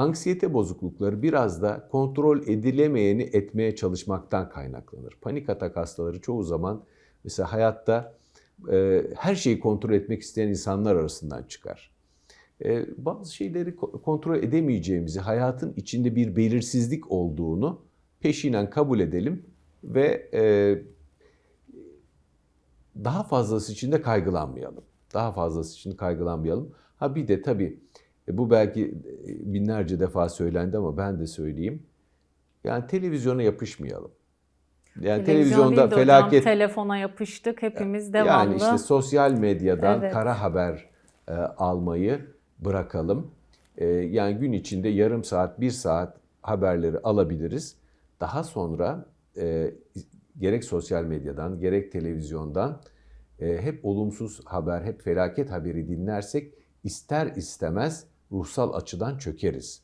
Anksiyete bozuklukları biraz da kontrol edilemeyeni etmeye çalışmaktan kaynaklanır. Panik atak hastaları çoğu zaman mesela hayatta e, her şeyi kontrol etmek isteyen insanlar arasından çıkar. E, bazı şeyleri ko- kontrol edemeyeceğimizi, hayatın içinde bir belirsizlik olduğunu peşinen kabul edelim ve e, daha fazlası için de kaygılanmayalım. Daha fazlası için kaygılanmayalım. Ha bir de tabii e, bu belki e, binlerce defa söylendi ama ben de söyleyeyim. Yani televizyona yapışmayalım. Yani Televizyon televizyonda değil de hocam, felaket telefona yapıştık hepimiz devamlı. yani işte sosyal medyadan Evet. kara haber e, almayı bırakalım. E, yani gün içinde yarım saat, bir saat haberleri alabiliriz. Daha sonra e, gerek sosyal medyadan, gerek televizyondan e, hep olumsuz haber, hep felaket haberi dinlersek ister istemez ruhsal açıdan çökeriz.